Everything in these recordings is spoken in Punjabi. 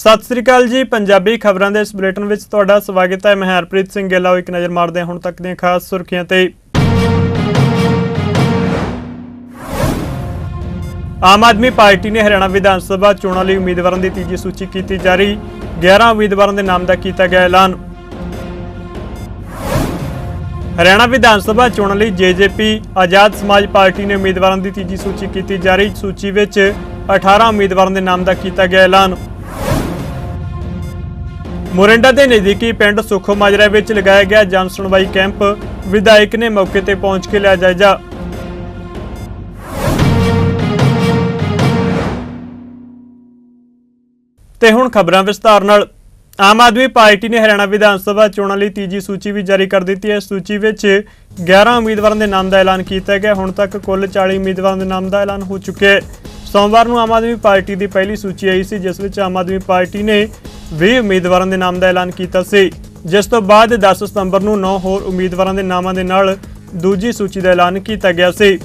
ਸਤਿ ਸ੍ਰੀ ਅਕਾਲ ਜੀ, ਪੰਜਾਬੀ ਖਬਰਾਂ ਦੇ ਇਸ ਬੁਲੇਟਿਨ ਵਿੱਚ ਤੁਹਾਡਾ ਸਵਾਗਤ ਹੈ। ਮੈਂ ਹਰਪ੍ਰੀਤ ਸਿੰਘ ਗਿੱਲਾ ਇੱਕ ਨਜ਼ਰ ਮਾਰਦੇ ਹਾਂ ਹੁਣ ਤੱਕ ਦੀਆਂ ਖਾਸ ਸੁਰਖੀਆਂ ਤੇ। ਆਮ ਆਦਮੀ ਪਾਰਟੀ ਨੇ ਹਰਿਆਣਾ ਵਿਧਾਨ ਸਭਾ ਚੋਣਾਂ ਲਈ ਉਮੀਦਵਾਰਾਂ ਦੀ ਤੀਜੀ ਸੂਚੀ ਕੀਤੀ ਜਾਰੀ। 11 ਉਮੀਦਵਾਰਾਂ ਦੇ ਨਾਮ ਦਾ ਕੀਤਾ ਗਿਆ ਐਲਾਨ। ਹਰਿਆਣਾ ਵਿਧਾਨ ਸਭਾ ਚੋਣਾਂ ਲਈ ਜੇਜੇਪੀ ਆਜ਼ਾਦ ਸਮਾਜ ਪਾਰਟੀ ਨੇ ਉਮੀਦਵਾਰਾਂ ਦੀ ਤੀਜੀ ਸੂਚੀ ਕੀਤੀ ਜਾਰੀ। ਸੂਚੀ ਵਿੱਚ 18 ਉਮੀਦਵਾਰਾਂ ਦੇ ਨਾਮ ਦਾ ਕੀਤਾ ਗਿਆ ਐਲਾਨ। ਮੋਰਿੰਡਾ ਦੇ ਨਜ਼ਦੀਕੀ ਪਿੰਡ ਸੁਖੋ ਮਾਜਰਾ ਵਿੱਚ ਲਗਾਇਆ ਗਿਆ ਜਨ ਸੁਣਵਾਈ ਕੈਂਪ ਵਿਧਾਇਕ ਨੇ ਮੌਕੇ ਤੇ ਪਹੁੰਚ ਕੇ ਲਿਆ ਜਾਇਜ਼ਾ। ਤੇ ਹੁਣ ਖਬਰਾਂ ਵਿਸਤਾਰ ਨਾਲ। ਆਮ ਆਦਮੀ ਪਾਰਟੀ ਨੇ ਹਰਿਆਣਾ ਵਿਧਾਨ ਸਭਾ ਚੋਣਾਂ ਲਈ ਤੀਜੀ ਸੂਚੀ ਵੀ ਜਾਰੀ ਕਰ ਦਿੱਤੀ ਹੈ। ਸੂਚੀ ਵਿੱਚ 11 ਉਮੀਦਵਾਰਾਂ ਦੇ ਨਾਮ ਦਾ ਐਲਾਨ ਕੀਤਾ ਗਿਆ। ਹੁਣ ਤੱਕ ਕੁੱਲ 40 ਉਮੀਦਵਾਰਾਂ ਦੇ ਨਾਮ ਦਾ ਐਲਾਨ ਹੋ ਚੁੱਕਿਆ ਹੈ। ਸੋਮਵਾਰ ਨੂੰ ਆਮ ਆਦਮੀ ਪਾਰਟੀ ਦੀ ਪਹਿਲੀ ਸੂਚੀ ਆਈ ਸੀ, ਜਿਸ ਵਿੱਚ ਆਮ ਆਦਮੀ ਪਾਰਟੀ ਨੇ 20 ਉਮੀਦਵਾਰਾਂ ਦੇ ਨਾਮ ਦਾ ਐਲਾਨ ਕੀਤਾ ਸੀ। ਜਿਸ ਤੋਂ ਬਾਅਦ 10 ਸਤੰਬਰ ਨੂੰ 9 ਹੋਰ ਉਮੀਦਵਾਰਾਂ ਦੇ ਨਾਮਾਂ ਦੇ ਨਾਲ ਦੂਜੀ ਸੂਚੀ ਦਾ ਐਲਾਨ ਕੀਤਾ ਗਿਆ ਸੀ।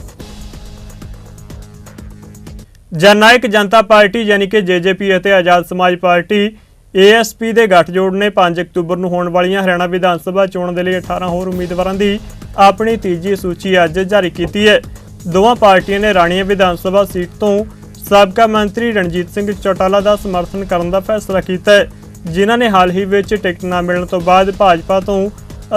ਜਨਨਾਇਕ ਜਨਤਾ ਪਾਰਟੀ ਯਾਨੀ ਕਿ ਜੇਜੇਪੀ ਅਤੇ ਆਜ਼ਾਦ ਸਮਾਜ ਪਾਰਟੀ ਏਐਸਪੀ ਦੇ ਗੱਠਜੋੜ ਨੇ 5 ਅਕਤੂਬਰ ਨੂੰ ਹੋਣ ਵਾਲੀਆਂ ਹਰਿਆਣਾ ਵਿਧਾਨ ਸਭਾ ਚੋਣਾਂ ਦੇ ਲਈ 18 ਹੋਰ ਉਮੀਦਵਾਰਾਂ ਦੀ ਆਪਣੀ ਤੀਜੀ ਸੂਚੀ ਅੱਜ ਜਾਰੀ ਕੀਤੀ ਹੈ। ਦੋਵਾਂ ਪਾਰਟੀਆਂ ਨੇ ਰਾਣੀਆਂ ਵਿਧਾਨ ਸਭਾ ਸੀਟ ਤੋਂ ਸਾਬਕਾ ਮੰਤਰੀ ਰਣਜੀਤ ਸਿੰਘ ਚੌਟਾਲਾ ਦਾ ਸਮਰਥਨ ਕਰਨ ਦਾ ਫੈਸਲਾ ਕੀਤਾ ਹੈ, ਜਿਨ੍ਹਾਂ ਨੇ ਹਾਲ ਹੀ ਵਿੱਚ ਟਿਕਟ ਨਾ ਮਿਲਣ ਤੋਂ ਬਾਅਦ ਭਾਜਪਾ ਤੋਂ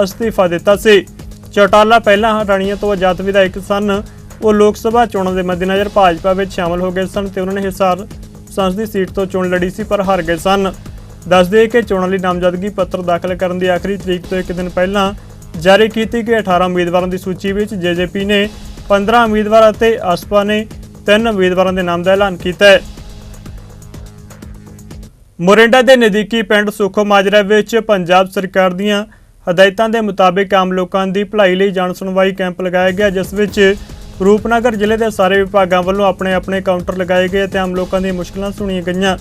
ਅਸਤੀਫਾ ਦਿੱਤਾ ਸੀ। ਚੌਟਾਲਾ ਪਹਿਲਾਂ ਰਾਣੀਆਂ ਤੋਂ ਆਜ਼ਾਦ ਵਿਧਾਇਕ ਸਨ। ਉਹ ਲੋਕ ਸਭਾ ਚੋਣਾਂ ਦੇ ਮੱਦੇਨਜ਼ਰ ਭਾਜਪਾ ਵਿੱਚ ਸ਼ਾਮਲ ਹੋ ਗਏ ਸਨ ਤੇ ਉਹਨਾਂ ਨੇ ਹਿਸਾਰ ਸੰਸਦੀ ਸੀਟ ਤੋਂ ਚੋਣ ਲੜੀ ਸੀ, ਪਰ ਹਾਰ ਗਏ ਸਨ। ਦੱਸਦੇ ਕਿ ਚੋਣਾਂ ਲਈ ਨਾਮਜ਼ਦਗੀ ਪੱਤਰ ਦਾਖਲ ਕਰਨ ਦੀ ਆਖਰੀ ਤਰੀਕ ਤੋਂ ਇੱਕ ਦਿਨ ਪਹਿਲਾਂ ਜਾਰੀ ਕੀਤੀ ਗਈ 18 ਉਮੀਦਵਾਰਾਂ ਦੀ ਸੂਚੀ ਵਿੱਚ ਜੇਜੇਪੀ ਨੇ 15 ਉਮੀਦਵਾਰ ਅਤੇ ਆਸਪਾ ਨੇ ਤਿੰਨ ਉਮੀਦਵਾਰਾਂ ਦੇ ਨਾਮ ਦਾ ਐਲਾਨ ਕੀਤਾ ਹੈ। ਮੋਰਿੰਡਾ ਦੇ ਨਜ਼ਦੀਕੀ ਪਿੰਡ ਸੁਖੋ ਮਾਜਰਾ ਵਿੱਚ ਪੰਜਾਬ ਸਰਕਾਰ ਦੀਆਂ ਹਦਾਇਤਾਂ ਦੇ ਮੁਤਾਬਿਕ ਆਮ ਲੋਕਾਂ ਦੀ ਭਲਾਈ ਲਈ ਜਨ ਸੁਣਵਾਈ ਕੈਂਪ ਲਗਾਇਆ ਗਿਆ, ਜਿਸ ਵਿੱਚ ਰੂਪਨਗਰ ਜ਼ਿਲ੍ਹੇ ਦੇ ਸਾਰੇ ਵਿਭਾਗਾਂ ਵੱਲੋਂ ਆਪਣੇ ਆਪਣੇ ਕਾਊਂਟਰ ਲਗਾਏ ਗਏ ਤੇ ਆਮ ਲੋਕਾਂ ਦੀਆਂ ਮੁਸ਼ਕਲਾਂ ਸੁਣੀਆਂ ਗਈਆਂ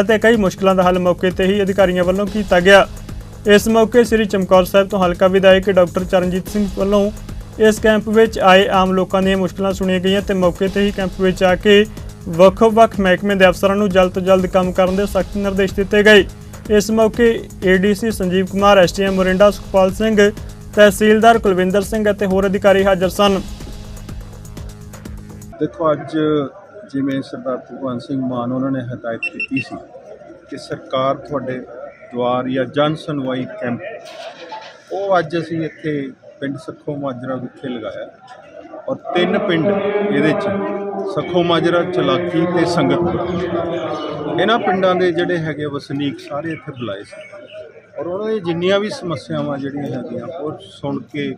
ਅਤੇ ਕਈ ਮੁਸ਼ਕਲਾਂ ਦਾ ਹੱਲ ਮੌਕੇ ਤੇ ਹੀ ਅਧਿਕਾਰੀਆਂ ਵੱਲੋਂ ਕੀਤਾ ਗਿਆ। ਇਸ ਮੌਕੇ ਸ੍ਰੀ ਚਮਕੌਰ ਸਾਹਿਬ ਤੋਂ ਹਲਕਾ ਵਿਧਾਇਕ ਡਾਕਟਰ ਚਰਨਜੀਤ ਸਿੰਘ ਵੱਲੋਂ ਇਸ ਕੈਂਪ ਵਿੱਚ ਆਏ ਆਮ ਲੋਕਾਂ ਦੀਆਂ ਮੁਸ਼ਕਲਾਂ ਸੁਣੀਆਂ ਗਈਆਂ ਤੇ ਮੌਕੇ ਤੇ ਹੀ ਕੈਂਪ ਵਿੱਚ ਆ ਕੇ ਵੱਖ-ਵੱਖ ਮਹਿਕਮੇ ਦੇ ਅਫਸਰਾਂ ਨੂੰ ਜਲਦ ਤੋਂ ਜਲਦ ਕੰਮ ਕਰਨ ਦੇ ਸਖਤ ਨਿਰਦੇਸ਼ ਦਿੱਤੇ ਗਏ। ਇਸ ਮੌਕੇ ਏਡੀਸੀ ਸੰਜੀਵ ਕੁਮਾਰ ਐਸਟੀਐਮ ਮੋਰਿੰਡਾ, ਸੁਖਪਾਲ ਸਿੰਘ, ਤਹਿਸੀਲਦਾਰ ਕੁਲਵਿੰਦਰ ਸਿੰਘ ਅਤੇ ਹੋਰ ਅਧਿਕਾਰੀ ਹਾਜ਼ਰ ਸਨ। ਦੇਖੋ, ਅੱਜ ਜਿਵੇਂ ਸਰਦਾਰ ਭਗਵੰਤ ਸਿੰਘ ਮਾਨ ਉਹਨਾਂ ਨੇ ਹਦਾਇਤ ਕੀਤੀ ਸੀ ਕਿ ਸਰਕਾਰ ਤੁਹਾਡੇ ਦੁਆਰ ਜਾਂ ਜਨ ਸੁਣਵਾਈ ਕੈਂਪ, ਉਹ ਅੱਜ ਅਸੀਂ ਇੱਥੇ ਪਿੰਡ ਸੱਖੋ ਮਾਜਰਾ ਵਿਖੇ ਲਗਾਇਆ ਔਰ ਤਿੰਨ ਪਿੰਡ ਇਹਦੇ ਚ, ਸੱਖੋ ਮਾਜਰਾ, ਚਲਾਕੀ ਤੇ ਸੰਗਤਪੁਰ। ਇਹਨਾਂ ਪਿੰਡਾਂ ਦੇ ਜਿਹੜੇ ਹੈਗੇ ਵਸਨੀਕ ਸਾਰੇ ਇੱਥੇ ਬੁਲਾਏ ਸੀ। ਔਰ ਉਹਨਾਂ ਦੀ ਜਿੰਨੀਆਂ ਵੀ ਸਮੱਸਿਆਵਾਂ ਜਿਹੜੀਆਂ ਹੈਗੀਆਂ, ਉਹ ਸੁਣ ਕੇ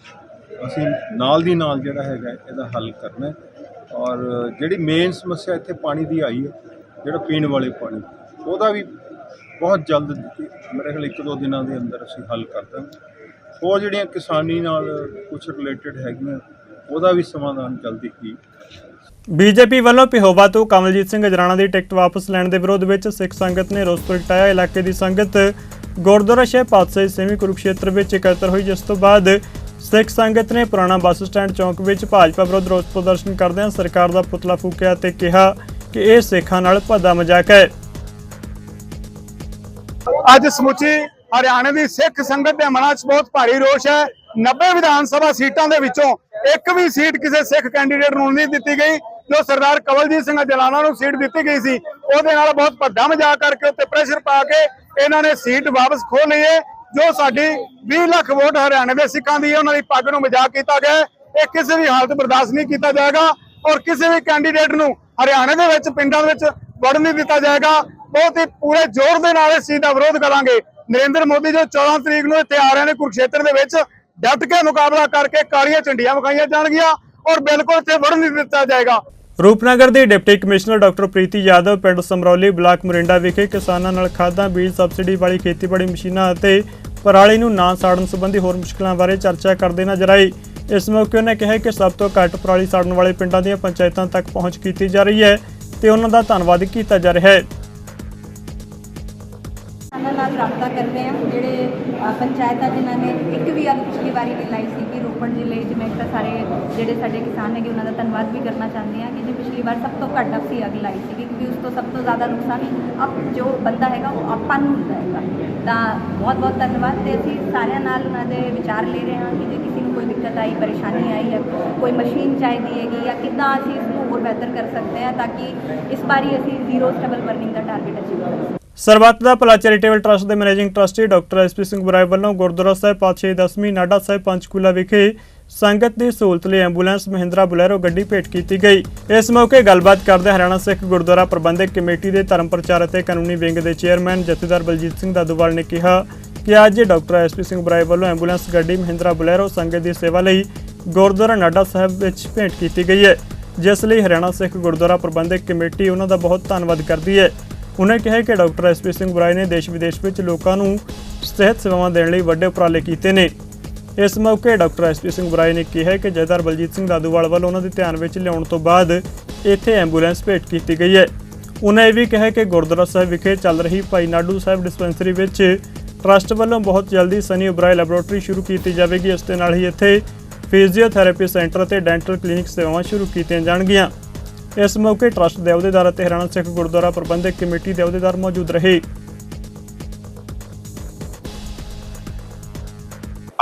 ਅਸੀਂ ਨਾਲ ਦੀ ਨਾਲ ਜਿਹੜਾ ਹੈਗਾ ਇਹਦਾ ਹੱਲ ਕਰਨਾ ਔਰ ਜਿਹੜੀ ਮੇਨ ਸਮੱਸਿਆ ਇੱਥੇ ਪਾਣੀ ਦੀ ਆਈ ਹੈ, ਜਿਹੜਾ ਪੀਣ ਵਾਲੇ ਪਾਣੀ, ਉਹਦਾ ਵੀ ਬਹੁਤ ਜਲਦ ਮੇਰੇ ਖਿਆਲ ਇੱਕ ਦੋ ਦਿਨਾਂ ਦੇ ਅੰਦਰ ਅਸੀਂ ਹੱਲ ਕਰ ਦਾਂਗੇ। ਹੋਰ ਜਿਹੜੀਆਂ ਕਿਸਾਨੀ ਨਾਲ ਕੁਝ ਰਿਲੇਟਡ ਹੈਗੀਆਂ ਉਹਦਾ ਵੀ ਸਮਾਧਾਨ ਜਲਦੀ ਹੀ ਬੀਜੇਪੀ ਵੱਲੋਂ ਪਿਹੋਵਾ ਤੋਂ ਕਮਲਜੀਤ ਸਿੰਘ ਅਜਰਾਣਾ ਦੀ ਟਿਕਟ ਵਾਪਸ ਲੈਣ ਦੇ ਵਿਰੋਧ ਵਿੱਚ ਸਿੱਖ ਸੰਗਤ ਨੇ ਰੋਸ ਪ੍ਰਗਟਾਇਆ ਇਲਾਕੇ ਦੀ ਸੰਗਤ ਗੁਰਦੁਆਰਾ ਸਾਹਿਬ ਪਾਤਸ਼ਾਹੀ ਸੇਵੀ ਕੁਰੂਕਸ਼ੇਤਰ ਵਿੱਚ ਇਕੱਤਰ ਹੋਈ ਜਿਸ ਤੋਂ ਬਾਅਦ ਸਿੱਖ ਸੰਗਤ ਨੇ ਪੁਰਾਣਾ ਬੱਸ ਸਟੈਂਡ ਚੌਂਕ ਵਿੱਚ ਭਾਜਪਾ ਵਿਰੁੱਧ ਰੋਸ ਪ੍ਰਦਰਸ਼ਨ ਕਰਦਿਆਂ ਸਰਕਾਰ ਦਾ ਪੁਤਲਾ ਫੂਕਿਆ ਤੇ ਕਿਹਾ ਕਿ ਇਹ ਸਿੱਖਾਂ ਨਾਲ ਭੱਦਾ ਮਜ਼ਾਕ ਹੈ। ਅੱਜ ਸਮੁੱਚੀ ਹਰਿਆਣੇ ਦੀ ਸਿੱਖ ਸੰਗਤ ਦੇ ਮਨਾਂ 'ਚ ਬਹੁਤ ਭਾਰੀ ਰੋਸ਼ ਹੈ। 90 ਵਿਧਾਨ ਸਭਾ ਸੀਟਾਂ ਦੇ ਵਿੱਚੋਂ ਇੱਕ ਵੀ ਸੀਟ ਕਿਸੇ ਸਿੱਖ ਕੈਂਡੀਡੇਟ ਨੂੰ ਨਹੀਂ ਦਿੱਤੀ ਗਈ। ਜੋ ਸਰਦਾਰ ਕਵਲਜੀਤ ਸਿੰਘ ਜਲਾਨਾ ਨੂੰ ਸੀਟ ਦਿੱਤੀ ਗਈ ਸੀ, ਉਹਦੇ ਨਾਲ ਬਹੁਤ ਭੱਦਾ ਮਜ਼ਾਕ ਕਰਕੇ ਉੱਤੇ ਪ੍ਰੈਸ਼ਰ ਪਾ ਕੇ ਇਹਨਾਂ ਨੇ ਸੀਟ ਵਾਪਸ ਖੋਹ ਲਈ ਹੈ, ਜੋ ਸਾਡੀ 20 ਲੱਖ ਵੋਟ ਹਰਿਆਣੇ ਦੇ ਸਿੱਖਾਂ ਦੀ ਹੈ। ਉਹਨਾਂ ਦੀ ਪੱਗ ਨੂੰ ਮਜ਼ਾਕ ਕੀਤਾ ਗਿਆ ਇਹ ਕਿਸੇ ਵੀ ਹਾਲਤ ਬਰਦਾਸ਼ਤ ਨਹੀਂ ਕੀਤਾ ਜਾਏਗਾ ਔਰ ਕਿਸੇ ਵੀ ਕੈਂਡੀਡੇਟ ਨੂੰ ਹਰਿਆਣੇ ਦੇ ਵਿੱਚ, ਪਿੰਡਾਂ ਵਿੱਚ ਵੜਨ ਨਹੀਂ ਦਿੱਤਾ ਜਾਏਗਾ। ਬਹੁਤ ਹੀ ਪੂਰੇ ਜ਼ੋਰ ਦੇ ਨਾਲ ਇਸ ਚੀਜ਼ ਦਾ ਵਿਰੋਧ ਕਰਾਂਗੇ। ਨਰਿੰਦਰ ਮੋਦੀ ਜੋ 14 ਤਰੀਕ ਨੂੰ ਇੱਥੇ ਆ ਰਹੇ ਨੇ ਕੁਰਕਸ਼ੇਤਰ ਦੇ ਵਿੱਚ, ਡਟ ਕੇ ਮੁਕਾਬਲਾ ਕਰਕੇ ਕਾਲੀਆਂ ਝੰਡੀਆਂ ਵਿਖਾਈਆਂ ਜਾਣਗੀਆਂ ਔਰ ਬਿਲਕੁਲ ਇੱਥੇ ਵੜਨ ਨਹੀਂ ਦਿੱਤਾ ਜਾਏਗਾ। ਰੂਪਨਗਰ ਦੇ deputy commissioner doctor Preeti Yadav ਪਿੰਡ ਸਮਰੌਲੀ ਬਲਾਕ ਮੋਰਿੰਡਾ ਵਿਖੇ ਕਿਸਾਨਾਂ ਨਾਲ ਖਾਦਾਂ, ਬੀਜ ਸਬਸਿਡੀ ਵਾਲੀ ਖੇਤੀਬਾੜੀ ਮਸ਼ੀਨਾਂ ਅਤੇ ਪਰਾਲੀ ਨੂੰ ਨਾ ਸਾੜਨ ਸੰਬੰਧੀ ਹੋਰ ਮੁਸ਼ਕਲਾਂ ਬਾਰੇ ਚਰਚਾ ਕਰਦੇ ਨਜ਼ਰ ਆਏ ਇਸ ਮੌਕੇ ਉਹਨੇ ਕਿਹਾ ਕਿ ਸਭ ਤੋਂ ਘੱਟ ਪਰਾਲੀ ਸਾੜਨ ਵਾਲੇ ਪਿੰਡਾਂ ਦੀਆਂ ਪੰਚਾਇਤਾਂ ਤੱਕ ਪਹੁੰਚ ਕੀਤੀ ਜਾ ਰਹੀ ਹੈ ਤੇ ਉਹਨਾਂ ਦਾ ਧੰਨਵਾਦ ਕੀਤਾ ਜਾ ਰਿਹਾ ਹੈ। ਉਹਨਾਂ ਨਾਲ ਰਾਬਤਾ ਕਰਦੇ ਹਾਂ। ਜਿਹੜੇ ਪੰਚਾਇਤਾਂ ਜਿਨ੍ਹਾਂ ਨੇ ਇੱਕ ਵੀ ਅੱਗ ਪਿਛਲੀ ਵਾਰੀ ਨਹੀਂ ਲਾਈ ਸੀ ਕਿ ਰੋਪੜ ਜ਼ਿਲ੍ਹੇ ਜਿਵੇਂ ਮੈਂ ਤਾਂ ਸਾਰੇ ਜਿਹੜੇ ਸਾਡੇ ਕਿਸਾਨ ਹੈਗੇ, ਉਹਨਾਂ ਦਾ ਧੰਨਵਾਦ ਵੀ ਕਰਨਾ ਚਾਹੁੰਦੇ ਹਾਂ ਕਿ ਜੇ ਪਿਛਲੀ ਵਾਰ ਸਭ ਤੋਂ ਘੱਟ ਅਸੀਂ ਅੱਗ ਲਾਈ ਸੀ ਕਿਉਂਕਿ ਉਸ ਤੋਂ ਸਭ ਤੋਂ ਜ਼ਿਆਦਾ ਨੁਕਸਾਨ ਆਪ, ਜੋ ਬੰਦਾ ਹੈਗਾ, ਉਹ ਆਪਾਂ ਨੂੰ ਹੁੰਦਾ ਹੈਗਾ। ਤਾਂ ਬਹੁਤ ਬਹੁਤ ਧੰਨਵਾਦ ਤੇ ਅਸੀਂ ਸਾਰਿਆਂ ਨਾਲ ਉਹਨਾਂ ਦੇ ਵਿਚਾਰ ਲੈ ਰਹੇ ਹਾਂ ਕਿ ਜੇ ਕਿਸੇ ਨੂੰ ਕੋਈ ਦਿੱਕਤ ਆਈ, ਪਰੇਸ਼ਾਨੀ ਆਈ ਹੈ, ਕੋਈ ਮਸ਼ੀਨ ਚਾਹੀਦੀ ਹੈਗੀ ਜਾਂ ਕਿੱਦਾਂ ਅਸੀਂ ਇਸ ਨੂੰ ਹੋਰ ਬਿਹਤਰ ਕਰ ਸਕਦੇ ਹਾਂ ਤਾਂ ਕਿ ਇਸ ਵਾਰੀ ਅਸੀਂ ਜ਼ੀਰੋ ਸਟੇਬਲ ਬਰਨਿੰਗ ਦਾ ਟਾਰਗੇਟ ਅਚੀਵ ਕਰ ਸਕੀਏ। ਸਰਬੱਤ ਦਾ ਭਲਾ ਚੈਰੀਟੇਬਲ ਟਰਸਟ ਦੇ managing trustee doctor SP Singh Oberoi ਵੱਲੋਂ ਗੁਰਦੁਆਰਾ ਸਾਹਿਬ ਪਾਤਸ਼ਾਹੀ ਦਸਵੀਂ, ਨਾਡਾ ਸਾਹਿਬ ਪੰਚਕੂਲਾ ਵਿਖੇ ਸੰਗਤ ਦੀ ਸਹੂਲਤ ਲਈ ਐਂਬੂਲੈਂਸ ਮਹਿੰਦਰਾ ਬੁਲੈਰੋ ਗੱਡੀ ਭੇਟ ਕੀਤੀ ਗਈ। ਇਸ ਮੌਕੇ ਗੱਲਬਾਤ ਕਰਦੇ ਹਰਿਆਣਾ ਸਿੱਖ ਗੁਰਦੁਆਰਾ ਪ੍ਰਬੰਧਕ ਕਮੇਟੀ ਦੇ ਧਰਮ ਪ੍ਰਚਾਰ ਅਤੇ ਕਾਨੂੰਨੀ ਵਿੰਗ ਦੇ ਚੇਅਰਮੈਨ ਜਥੇਦਾਰ ਬਲਜੀਤ ਸਿੰਘ ਦਾਦੂਵਾਲ ਨੇ ਕਿਹਾ ਕਿ ਅੱਜ ਡਾਕਟਰ ਐਸਪੀ ਸਿੰਘ ਬਰਾਏ ਵੱਲੋਂ ਐਂਬੂਲੈਂਸ ਗੱਡੀ ਮਹਿੰਦਰਾ ਬੁਲੈਰੋ ਸੰਗਤ ਦੀ ਸੇਵਾ ਲਈ ਗੁਰਦੁਆਰਾ ਨਾਡਾ ਸਾਹਿਬ ਵਿੱਚ ਭੇਟ ਕੀਤੀ ਗਈ ਹੈ, ਜਿਸ ਲਈ ਹਰਿਆਣਾ ਸਿੱਖ ਗੁਰਦੁਆਰਾ ਪ੍ਰਬੰਧਕ ਕਮੇਟੀ ਉਹਨਾਂ ਦਾ ਬਹੁਤ ਧੰਨਵਾਦ ਕਰਦੀ ਹੈ। ਉਹਨਾਂ ਕਿਹਾ ਕਿ ਡਾਕਟਰ ਐਸਪੀ ਸਿੰਘ ਬਰਾਏ ਨੇ ਦੇਸ਼ ਵਿਦੇਸ਼ ਵਿੱਚ ਲੋਕਾਂ ਨੂੰ ਸਿਹਤ ਸੇਵਾਵਾਂ ਦੇਣ ਲਈ ਵੱਡੇ ਉਪਰਾਲੇ ਕੀਤੇ ਨੇ। ਇਸ ਮੌਕੇ ਡਾਕਟਰ ਐਸਪੀ ਸਿੰਘ ਬਰਾਏ ਨੇ ਕਿਹਾ ਕਿ ਜਥੇਦਾਰ ਬਲਜੀਤ ਸਿੰਘ ਦਾਦੂਵਾਲ ਵੱਲੋਂ ਉਹਨਾਂ ਦੇ ਧਿਆਨ ਵਿੱਚ ਲਿਆਉਣ ਤੋਂ ਬਾਅਦ ਇੱਥੇ ਐਂਬੂਲੈਂਸ ਭੇਟ ਕੀਤੀ ਗਈ ਹੈ। ਉਹਨਾਂ ਇਹ ਵੀ ਕਿਹਾ ਕਿ ਗੁਰਦੁਆਰਾ ਸਾਹਿਬ ਵਿਖੇ ਚੱਲ ਰਹੀ ਭਾਈ ਨਾਡੂ ਸਾਹਿਬ ਡਿਸਪੈਂਸਰੀ ਵਿੱਚ ਟਰਸਟ ਵੱਲੋਂ ਬਹੁਤ ਜਲਦੀ ਸਨੀ ਉਬਰਾਏ ਲੈਬੋਰੇਟਰੀ ਸ਼ੁਰੂ ਕੀਤੀ ਜਾਵੇਗੀ। ਇਸ ਦੇ ਨਾਲ ਹੀ ਇੱਥੇ ਫਿਜ਼ੀਓਥੈਰੇਪੀ ਸੈਂਟਰ ਅਤੇ ਡੈਂਟਲ ਕਲੀਨਿਕ ਸੇਵਾਵਾਂ ਸ਼ੁਰੂ ਕੀਤੀਆਂ ਜਾਣਗੀਆਂ। ਇਸ ਮੌਕੇ ਟਰਸਟ ਦੇ ਅਹੁਦੇਦਾਰ ਅਤੇ ਹਰਿਆਣਾ ਸਿੱਖ ਗੁਰਦੁਆਰਾ ਪ੍ਰਬੰਧਕ ਕਮੇਟੀ ਦੇ ਅਹੁਦੇਦਾਰ ਮੌਜੂਦ ਰਹੇ।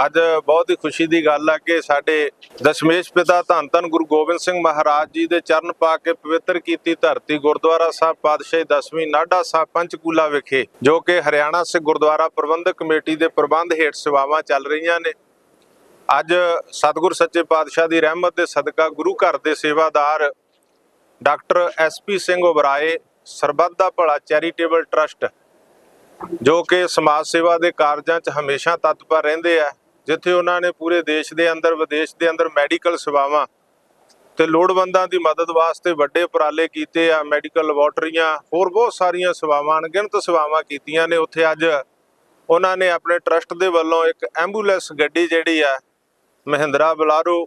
ਅੱਜ ਬਹੁਤ ਹੀ ਖੁਸ਼ੀ ਦੀ ਗੱਲ ਹੈ ਕਿ ਸਾਡੇ ਦਸ਼ਮੇਸ਼ ਪਿਤਾ ਧੰਨ ਧੰਨ ਗੁਰੂ ਗੋਬਿੰਦ ਸਿੰਘ ਮਹਾਰਾਜ ਜੀ ਦੇ ਚਰਨ ਪਾ ਕੇ ਪਵਿੱਤਰ ਕੀਤੀ ਧਰਤੀ ਗੁਰਦੁਆਰਾ ਸਾਹਿਬ ਪਾਤਸ਼ਾਹੀ ਦਸਵੀਂ ਨਾਢਾ ਸਾਹਿਬ ਪੰਚਕੂਲਾ ਵਿਖੇ, ਜੋ ਕਿ ਹਰਿਆਣਾ ਸਿੱਖ ਗੁਰਦੁਆਰਾ ਪ੍ਰਬੰਧਕ ਕਮੇਟੀ ਦੇ ਪ੍ਰਬੰਧ ਹੇਠ ਸੇਵਾਵਾਂ ਚੱਲ ਰਹੀਆਂ ਨੇ। ਅੱਜ ਸਤਿਗੁਰ ਸੱਚੇ ਪਾਤਸ਼ਾਹ ਦੀ ਰਹਿਮਤ ਦੇ ਸਦਕਾ ਗੁਰੂ ਘਰ ਦੇ ਸੇਵਾਦਾਰ doctor SP Singh Oberoi, Sarbat Da Bhala charitable trust, ਜੋ ਕਿ ਸਮਾਜ ਸੇਵਾ ਦੇ ਕਾਰਜਾਂ 'ਚ ਹਮੇਸ਼ਾ ਤਤਪਰ ਰਹਿੰਦੇ ਆ, ਜਿੱਥੇ ਉਹਨਾਂ ਨੇ ਪੂਰੇ ਦੇਸ਼ ਦੇ ਅੰਦਰ, ਵਿਦੇਸ਼ ਦੇ ਅੰਦਰ ਮੈਡੀਕਲ ਸੇਵਾਵਾਂ ਤੇ ਲੋੜਵੰਦਾਂ ਦੀ ਮਦਦ ਵਾਸਤੇ ਵੱਡੇ ਉਪਰਾਲੇ ਕੀਤੇ ਆ, ਮੈਡੀਕਲ ਲੈਬੋਰਟਰੀਆਂ, ਹੋਰ ਬਹੁਤ ਸਾਰੀਆਂ ਸੇਵਾਵਾਂ, ਅਣਗਿਣਤ ਸੇਵਾਵਾਂ ਕੀਤੀਆਂ ਨੇ। ਉੱਥੇ ਅੱਜ ਉਹਨਾਂ ਨੇ ਆਪਣੇ ਟਰਸਟ ਦੇ ਵੱਲੋਂ ਇੱਕ ਐਂਬੂਲੈਂਸ ਗੱਡੀ ਜਿਹੜੀ ਆ, ਮਹਿੰਦਰਾ ਬਲਾਰੋ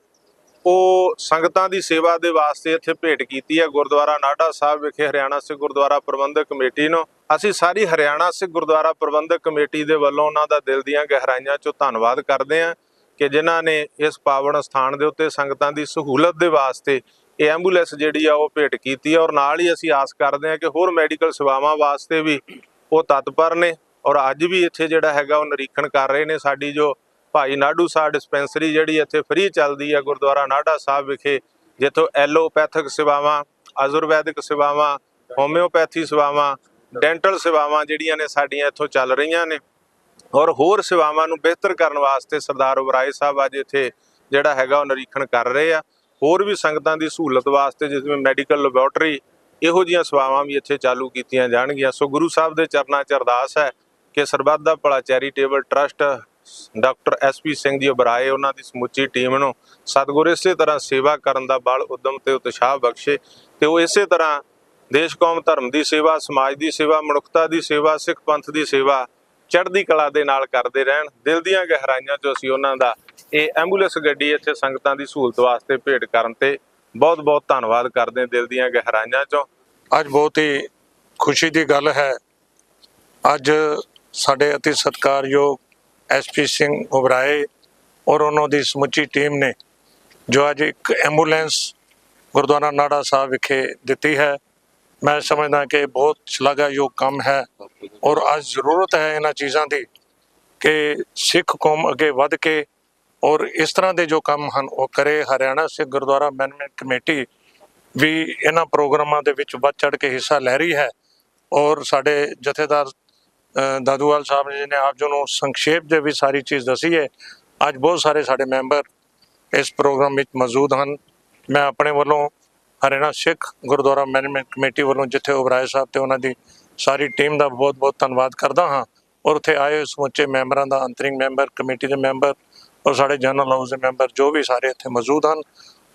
ਉਹ ਸੰਗਤਾਂ ਦੀ ਸੇਵਾ ਦੇ ਵਾਸਤੇ ਇੱਥੇ ਭੇਟ ਕੀਤੀ ਹੈ ਗੁਰਦੁਆਰਾ ਨਾਢਾ ਸਾਹਿਬ ਵਿਖੇ ਹਰਿਆਣਾ ਸਿੱਖ ਗੁਰਦੁਆਰਾ ਪ੍ਰਬੰਧਕ ਕਮੇਟੀ ਨੂੰ। ਅਸੀਂ ਸਾਰੀ ਹਰਿਆਣਾ ਸਿੱਖ ਗੁਰਦੁਆਰਾ ਪ੍ਰਬੰਧਕ ਕਮੇਟੀ ਦੇ ਵੱਲੋਂ ਉਹਨਾਂ ਦਾ ਦਿਲ ਦੀਆਂ ਗਹਿਰਾਈਆਂ 'ਚੋਂ ਧੰਨਵਾਦ ਕਰਦੇ ਹਾਂ ਕਿ ਜਿਨ੍ਹਾਂ ਨੇ ਇਸ ਪਾਵਨ ਸਥਾਨ ਦੇ ਉੱਤੇ ਸੰਗਤਾਂ ਦੀ ਸਹੂਲਤ ਦੇ ਵਾਸਤੇ ਇਹ ਐਂਬੂਲੈਂਸ ਜਿਹੜੀ ਆ ਉਹ ਭੇਟ ਕੀਤੀ ਹੈ ਔਰ ਨਾਲ ਹੀ ਅਸੀਂ ਆਸ ਕਰਦੇ ਹਾਂ ਕਿ ਹੋਰ ਮੈਡੀਕਲ ਸੇਵਾਵਾਂ ਵਾਸਤੇ ਵੀ ਉਹ ਤਤਪਰ ਨੇ ਔਰ ਅੱਜ ਵੀ ਇੱਥੇ ਜਿਹੜਾ ਹੈਗਾ ਉਹ ਨਿਰੀਖਣ ਕਰ ਰਹੇ ਨੇ ਸਾਡੀ ਜੋ ਭਾਈ ਨਾਡੂ ਸਾਹਿਬ ਡਿਸਪੈਂਸਰੀ ਜਿਹੜੀ ਇੱਥੇ ਫ੍ਰੀ ਚੱਲਦੀ ਹੈ ਗੁਰਦੁਆਰਾ ਨਾਡਾ ਸਾਹਿਬ ਵਿਖੇ, ਜਿੱਥੋਂ ਐਲੋਪੈਥਿਕ ਸੇਵਾਵਾਂ, ਆਯੁਰਵੈਦਿਕ ਸੇਵਾਵਾਂ, ਹੋਮਿਓਪੈਥੀ ਸੇਵਾਵਾਂ, ਡੈਂਟਲ ਸੇਵਾਵਾਂ ਜਿਹੜੀਆਂ ਨੇ ਸਾਡੀਆਂ ਇੱਥੋਂ ਚੱਲ ਰਹੀਆਂ ਨੇ। ਔਰ ਹੋਰ ਸੇਵਾਵਾਂ ਨੂੰ ਬਿਹਤਰ ਕਰਨ ਵਾਸਤੇ ਸਰਦਾਰ ਉਬਰਾਏ ਸਾਹਿਬ ਅੱਜ ਇੱਥੇ ਜਿਹੜਾ ਹੈਗਾ ਉਹ ਨਿਰੀਖਣ ਕਰ ਰਹੇ ਆ। ਹੋਰ ਵੀ ਸੰਗਤਾਂ ਦੀ ਸਹੂਲਤ ਵਾਸਤੇ ਜਿਵੇਂ ਮੈਡੀਕਲ ਲੈਬੋਰਟਰੀ, ਇਹੋ ਜਿਹੀਆਂ ਸੇਵਾਵਾਂ ਵੀ ਇੱਥੇ ਚਾਲੂ ਕੀਤੀਆਂ ਜਾਣਗੀਆਂ। ਸੋ ਗੁਰੂ ਸਾਹਿਬ ਦੇ ਚਰਨਾਂ 'ਚ ਅਰਦਾਸ ਹੈ ਕਿ Sarbat Da Bhala Charitable Trust doctor SP Singh ji Oberoi ਉਹਨਾਂ ਦੀ ਸਮੁੱਚੀ ਟੀਮ ਨੂੰ ਸਤਿਗੁਰ ਇਸੇ ਤਰ੍ਹਾਂ ਸੇਵਾ ਕਰਨ ਦਾ ਬਲ, ਉਦਮ ਤੇ ਉਤਸ਼ਾਹ ਬਖਸ਼ੇ ਤੇ ਉਹ ਇਸੇ ਤਰ੍ਹਾਂ ਦੇਸ਼ ਕੌਮ ਧਰਮ ਦੀ ਸੇਵਾ, ਸਮਾਜ ਦੀ ਸੇਵਾ, ਮਨੁੱਖਤਾ ਦੀ ਸੇਵਾ, ਸਿੱਖ ਪੰਥ ਦੀ ਸੇਵਾ ਚੜ੍ਹਦੀ ਕਲਾ ਦੇ ਨਾਲ ਕਰਦੇ ਰਹਿਣ, ਦਿਲ ਦੀਆਂ ਗਹਿਰਾਈਆਂ 'ਚੋਂ ਅਸੀਂ ਉਹਨਾਂ ਦਾ ਇਹ ਐਂਬੂਲੈਂਸ ਗੱਡੀ ਇੱਥੇ ਸੰਗਤਾਂ ਦੀ ਸਹੂਲਤ ਵਾਸਤੇ ਭੇਟ ਕਰਨ ਤੇ ਬਹੁਤ ਬਹੁਤ ਧੰਨਵਾਦ ਕਰਦੇ ਹਾਂ ਦਿਲ ਦੀਆਂ ਗਹਿਰਾਈਆਂ 'ਚੋਂ। ਅੱਜ ਬਹੁਤ ਹੀ ਖੁਸ਼ੀ ਦੀ ਗੱਲ ਹੈ। ਅੱਜ ਸਾਡੇ ਅਤੀ ਸਤਿਕਾਰਯੋਗ ਐਸਪੀ ਸਿੰਘ ਉਬਰਾਏ ਔਰ ਉਹਨਾਂ ਦੀ ਸਮੁੱਚੀ ਟੀਮ ਨੇ ਜੋ ਅੱਜ ਇੱਕ ਐਂਬੂਲੈਂਸ ਗੁਰਦੁਆਰਾ ਨਾੜਾ ਸਾਹਿਬ ਵਿਖੇ ਦਿੱਤੀ ਹੈ। ਮੈਂ ਸਮਝਦਾ ਕਿ ਬਹੁਤ ਸ਼ਲਾਘਾਯੋਗ ਕੰਮ ਹੈ ਔਰ ਅੱਜ ਜ਼ਰੂਰਤ ਹੈ ਇਹਨਾਂ ਚੀਜ਼ਾਂ ਦੀ ਕਿ ਸਿੱਖ ਕੌਮ ਅੱਗੇ ਵੱਧ ਕੇ ਔਰ ਇਸ ਤਰ੍ਹਾਂ ਦੇ ਜੋ ਕੰਮ ਹਨ ਉਹ ਕਰੇ। ਹਰਿਆਣਾ ਸਿੱਖ ਗੁਰਦੁਆਰਾ ਮੈਨੇਜਮੈਂਟ ਕਮੇਟੀ ਵੀ ਇਹਨਾਂ ਪ੍ਰੋਗਰਾਮਾਂ ਦੇ ਵਿੱਚ ਵੱਧ ਚੜ ਕੇ ਹਿੱਸਾ ਲੈ ਰਹੀ ਹੈ ਔਰ ਸਾਡੇ ਜਥੇਦਾਰ ਦਾਦੂਵਾਲ ਸਾਹਿਬ ਜੀ ਨੇ ਆਪ ਜੀ ਨੂੰ ਸੰਖੇਪ ਦੇ ਵਿੱਚ ਸਾਰੀ ਚੀਜ਼ ਦੱਸੀ ਹੈ, ਅੱਜ ਬਹੁਤ ਸਾਰੇ ਸਾਡੇ ਮੈਂਬਰ ਇਸ ਪ੍ਰੋਗਰਾਮ ਵਿੱਚ ਮੌਜੂਦ ਹਨ। ਮੈਂ ਆਪਣੇ ਵੱਲੋਂ ਹਰਿਆਣਾ ਸਿੱਖ ਗੁਰਦੁਆਰਾ ਮੈਨੇਜਮੈਂਟ ਕਮੇਟੀ ਵੱਲੋਂ ਜਿੱਥੇ ਉਬਰਾਏ ਸਾਹਿਬ ਤੇ ਉਹਨਾਂ ਦੀ ਸਾਰੀ ਟੀਮ ਦਾ ਬਹੁਤ ਬਹੁਤ ਧੰਨਵਾਦ ਕਰਦਾ ਹਾਂ ਔਰ ਉੱਥੇ ਆਏ ਸਮੁੱਚੇ ਮੈਂਬਰਾਂ ਦਾ, ਅੰਤਰਿੰਗ ਮੈਂਬਰ, ਕਮੇਟੀ ਦੇ ਮੈਂਬਰ ਔਰ ਸਾਡੇ ਜਨਰਲ ਹਾਊਸ ਦੇ ਮੈਂਬਰ ਜੋ ਵੀ ਸਾਰੇ ਇੱਥੇ ਮੌਜੂਦ ਹਨ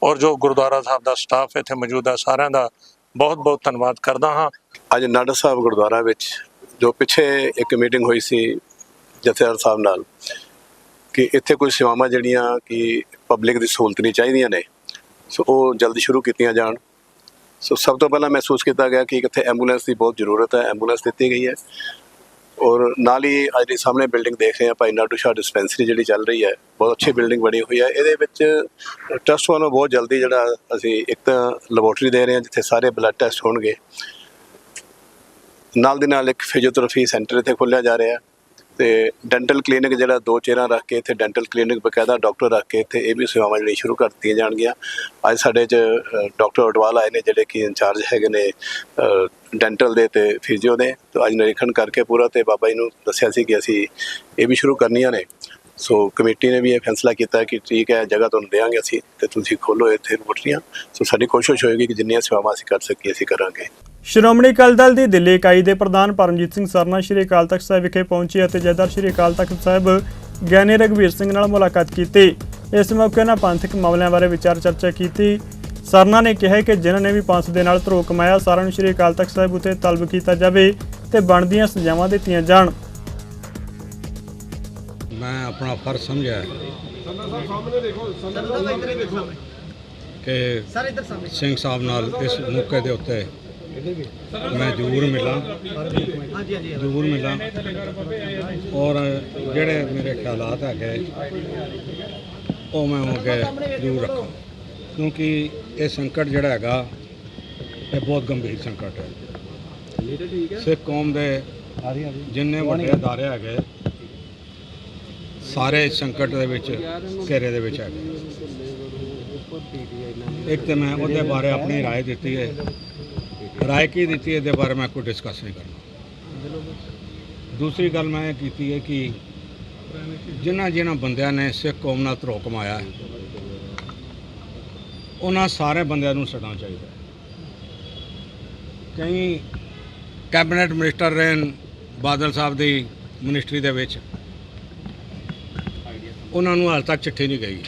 ਔਰ ਜੋ ਗੁਰਦੁਆਰਾ ਸਾਹਿਬ ਦਾ ਸਟਾਫ ਇੱਥੇ ਮੌਜੂਦ ਹੈ, ਸਾਰਿਆਂ ਦਾ ਬਹੁਤ ਬਹੁਤ ਧੰਨਵਾਦ ਕਰਦਾ ਹਾਂ। ਅੱਜ ਨਾਡਾ ਸਾਹਿਬ ਗੁਰਦੁਆਰਾ ਵਿੱਚ ਜੋ ਪਿੱਛੇ ਇੱਕ ਮੀਟਿੰਗ ਹੋਈ ਸੀ ਜਥੇਦਾਰ ਸਾਹਿਬ ਨਾਲ, ਕਿ ਇੱਥੇ ਕੋਈ ਸੇਵਾਵਾਂ ਜਿਹੜੀਆਂ ਕਿ ਪਬਲਿਕ ਦੀ ਸਹੂਲਤ ਨਹੀਂ ਚਾਹੀਦੀਆਂ ਨੇ, ਸੋ ਉਹ ਜਲਦੀ ਸ਼ੁਰੂ ਕੀਤੀਆਂ ਜਾਣ। ਸੋ ਸਭ ਤੋਂ ਪਹਿਲਾਂ ਮਹਿਸੂਸ ਕੀਤਾ ਗਿਆ ਕਿ ਇੱਥੇ ਐਂਬੂਲੈਂਸ ਦੀ ਬਹੁਤ ਜ਼ਰੂਰਤ ਹੈ ਐਂਬੂਲੈਂਸ ਦਿੱਤੀ ਗਈ ਹੈ। ਔਰ ਨਾਲ ਹੀ ਅੱਜ ਦੇ ਸਾਹਮਣੇ ਬਿਲਡਿੰਗ ਦੇਖ ਰਹੇ ਹਾਂ ਭਾਈ ਨਾਟੂ ਸ਼ਾਹ ਡਿਸਪੈਂਸਰੀ ਜਿਹੜੀ ਚੱਲ ਰਹੀ ਹੈ, ਬਹੁਤ ਅੱਛੀ ਬਿਲਡਿੰਗ ਬਣੀ ਹੋਈ ਹੈ। ਇਹਦੇ ਵਿੱਚ ਟਰਸਟ ਵੱਲੋਂ ਬਹੁਤ ਜਲਦੀ ਜਿਹੜਾ ਅਸੀਂ ਇੱਕ ਤਾਂ ਲੈਬੋਰਟਰੀ ਦੇ ਰਹੇ ਹਾਂ, ਜਿੱਥੇ ਸਾਰੇ ਬਲੱਡ ਟੈਸਟ ਹੋਣਗੇ। ਨਾਲ ਦੇ ਨਾਲ ਇੱਕ ਫਿਜ਼ੀਓਥੈਰੇਪੀ ਸੈਂਟਰ ਇੱਥੇ ਖੋਲ੍ਹਿਆ ਜਾ ਰਿਹਾ ਹੈ ਤੇ ਡੈਂਟਲ ਕਲੀਨਿਕ ਜਿਹੜਾ ਦੋ ਚੇਅਰਾਂ ਰੱਖ ਕੇ ਇੱਥੇ ਡੈਂਟਲ ਕਲੀਨਿਕ ਬਕਾਇਦਾ ਡਾਕਟਰ ਰੱਖ ਕੇ ਇੱਥੇ ਇਹ ਵੀ ਸੇਵਾਵਾਂ ਜਿਹੜੀਆਂ ਸ਼ੁਰੂ ਕਰ ਦਿੱਤੀਆਂ ਜਾਣਗੀਆਂ। ਅੱਜ ਸਾਡੇ ਚ ਡਾਕਟਰ ਅਡਵਾਲ ਆਏ ਨੇ ਜਿਹੜੇ ਕਿ ਇੰਚਾਰਜ ਹੈਗੇ ਨੇ ਡੈਂਟਲ ਦੇ ਤੇ ਫਿਜ਼ੀਓ ਦੇ। ਤੇ ਅੱਜ ਨਿਰੀਖਣ ਕਰਕੇ ਪੂਰਾ ਤੇ ਬਾਬਾ ਜੀ ਨੂੰ ਦੱਸਿਆ ਸੀ ਕਿ ਅਸੀਂ ਇਹ ਵੀ ਸ਼ੁਰੂ ਕਰਨੀਆਂ ਨੇ। ਸੋ ਕਮੇਟੀ ਨੇ ਵੀ ਇਹ ਫੈਸਲਾ ਕੀਤਾ ਕਿ ਠੀਕ ਹੈ, ਜਗ੍ਹਾ ਤੁਹਾਨੂੰ ਦੇਵਾਂਗੇ ਅਸੀਂ ਤੇ ਤੁਸੀਂ ਖੋਲੋ ਇੱਥੇ ਰੋਟਰੀਆਂ। ਸੋ ਸਾਡੀ ਕੋਸ਼ਿਸ਼ ਹੋਏਗੀ ਕਿ ਜਿੰਨੀਆਂ ਸੇਵਾਵਾਂ ਅਸੀਂ ਕਰ ਸਕੀਏ, ਅਸੀਂ ਕਰਾਂਗੇ। ਸ਼੍ਰੋਮਣੀ ਅਕਾਲੀ ਦਲ ਦੀ ਦਿੱਲੀ ਇਕਾਈ ਦੇ ਪ੍ਰਧਾਨ ਪਰਮਜੀਤ ਸਿੰਘ ਸਰਨਾ ਸ਼੍ਰੀ ਅਕਾਲ ਤਖਤ ਸਾਹਿਬ ਵਿਖੇ ਪਹੁੰਚੇ ਅਤੇ ਜਥੇਦਾਰ ਸ਼੍ਰੀ ਅਕਾਲ ਤਖਤ ਸਾਹਿਬ ਗਿਆਨੀ ਰਘਵੀਰ ਸਿੰਘ ਨਾਲ ਮੁਲਾਕਾਤ ਕੀਤੀ। ਇਸ ਮੌਕੇ ਉਹਨਾਂ ਪੰਥਕ ਮਾਮਲਿਆਂ ਬਾਰੇ ਵਿਚਾਰ ਚਰਚਾ ਕੀਤੀ। ਸਰਨਾ ਨੇ ਕਿਹਾ ਕਿ ਜਿਨ੍ਹਾਂ ਨੇ ਵੀ ਪੰਥ ਦੇ ਨਾਲ ਧਰੋ ਕਮਾਇਆ ਸਾਰਿਆਂ ਨੂੰ ਸ਼੍ਰੀ ਅਕਾਲ ਤਖਤ ਸਾਹਿਬ ਉਤੇ ਤਲਬ ਕੀਤਾ ਜਾਵੇ ਤੇ ਬਣਦੀਆਂ ਸਜ਼ਾਵਾਂ ਦਿੱਤੀਆਂ ਜਾਣ। ਮੈਂ ਆਪਣਾ ਫਰਜ਼ ਸਮਝਿਆ ਕਿ ਸਿੰਘ ਸਾਹਿਬ ਨਾਲ ਇਸ ਮੌਕੇ ਦੇ ਉੱਤੇ ਮੈਂ ਜ਼ਰੂਰ ਮਿਲਾਂ ਜ਼ਰੂਰ ਮਿਲਾਂ ਔਰ ਜਿਹੜੇ ਮੇਰੇ ਖਿਆਲਾਤ ਹੈਗੇ ਉਹ ਮੈਂ ਉਹ ਅੱਗੇ ਜ਼ਰੂਰ ਰੱਖਾਂ ਕਿਉਂਕਿ ਇਹ ਸੰਕਟ ਜਿਹੜਾ ਹੈਗਾ ਇਹ ਬਹੁਤ ਗੰਭੀਰ ਸੰਕਟ ਹੈ ਸਿੱਖ ਕੌਮ ਦੇ ਜਿੰਨੇ ਵੱਡੇ ਅਦਾਰੇ ਹੈਗੇ ਸਾਰੇ ਇਸ ਸੰਕਟ ਦੇ ਵਿੱਚ ਘੇਰੇ ਦੇ ਵਿੱਚ ਹੈਗੇ ਇੱਕ ਤੇ ਮੈਂ ਉਹਦੇ ਬਾਰੇ ਆਪਣੀ رائے ਦਿੱਤੀ ਹੈ ਰਾਏ ਕੀ ਦਿੱਤੀ, ਇਹਦੇ ਬਾਰੇ ਮੈਂ ਕੋਈ ਡਿਸਕਸ ਨਹੀਂ ਕਰਨਾ। ਦੂਸਰੀ ਗੱਲ ਮੈਂ ਇਹ ਕੀਤੀ ਹੈ ਕਿ ਜਿਨ੍ਹਾਂ ਜਿਨ੍ਹਾਂ ਬੰਦਿਆਂ ਨੇ ਸਿੱਖ ਕੌਮ ਨਾਲ ਧਰੋਹ ਕਮਾਇਆ ਉਹਨਾਂ ਸਾਰੇ ਬੰਦਿਆਂ ਨੂੰ ਛੱਡਣਾ ਚਾਹੀਦਾ ਕਈ ਕੈਬਨਿਟ ਮਿਨਿਸਟਰ ਰਹਿਣ ਬਾਦਲ ਸਾਹਿਬ ਦੀ ਮਿਨਿਸਟਰੀ ਦੇ ਵਿੱਚ, ਉਹਨਾਂ ਨੂੰ ਹਾਲ ਤੱਕ ਚਿੱਠੀ ਨਹੀਂ ਗਈ।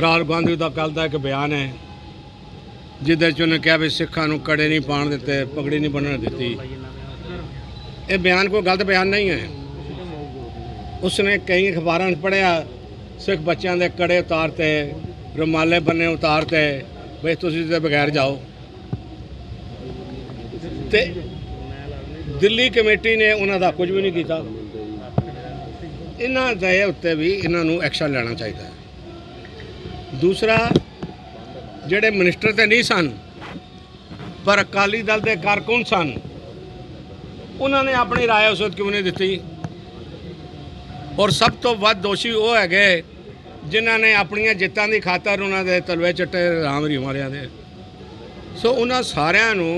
ਰਾਹੁਲ ਗਾਂਧੀ ਦਾ ਕੱਲ ਦਾ ਇੱਕ ਬਿਆਨ ਹੈ ਜਿਹਦੇ 'ਚ ਉਹਨੇ ਕਿਹਾ ਵੀ ਸਿੱਖਾਂ ਨੂੰ ਕੜੇ ਨਹੀਂ ਪਾਣ ਦਿੱਤੇ, ਪਗੜੀ ਨਹੀਂ ਬੰਨਣ ਦਿੱਤੀ। ਇਹ ਬਿਆਨ ਕੋਈ ਗਲਤ ਬਿਆਨ ਨਹੀਂ ਹੈ। ਉਸਨੇ ਕਈ ਅਖਬਾਰਾਂ 'ਚ ਪੜ੍ਹਿਆ, ਸਿੱਖ ਬੱਚਿਆਂ ਦੇ ਕੜੇ ਉਤਾਰਤੇ ਰੁਮਾਲੇ ਬੰਨੇ ਉਤਾਰਤੇ ਬਈ ਤੁਸੀਂ ਤੇ ਬਗੈਰ ਜਾਓ। ਤੇ ਦਿੱਲੀ ਕਮੇਟੀ ਨੇ ਉਹਨਾਂ ਦਾ ਕੁਝ ਵੀ ਨਹੀਂ ਕੀਤਾ। ਇਹਨਾਂ ਦੇ ਉੱਤੇ ਵੀ ਇਹਨਾਂ ਨੂੰ ਐਕਸ਼ਨ ਲੈਣਾ ਚਾਹੀਦਾ ਹੈ। ਦੂਸਰਾ ਜਿਹੜੇ ਮਿਨਿਸਟਰ ਤੇ ਨਹੀਂ ਸਨ ਪਰ ਅਕਾਲੀ ਦਲ ਦੇ ਕਾਰਕੁਨ ਸਨ ਉਹਨਾਂ ਨੇ ਆਪਣੀ رائے ਉਸ ਵਕਤ ਕਿਉਂ ਨਹੀਂ ਦਿੱਤੀ ਔਰ ਸਭ ਤੋਂ ਵੱਧ ਦੋਸ਼ੀ ਉਹ ਹੈਗੇ ਜਿਨ੍ਹਾਂ ਨੇ ਆਪਣੀਆਂ ਜਿੱਤਾਂ ਦੀ ਖਾਤਰ ਉਹਨਾਂ ਦੇ ਤਲਵੇ ਚੱਟੇ ਰਾਮ ਰੀ ਮਾਰਿਆ ਦੇ ਸੋ ਉਹਨਾਂ ਸਾਰਿਆਂ ਨੂੰ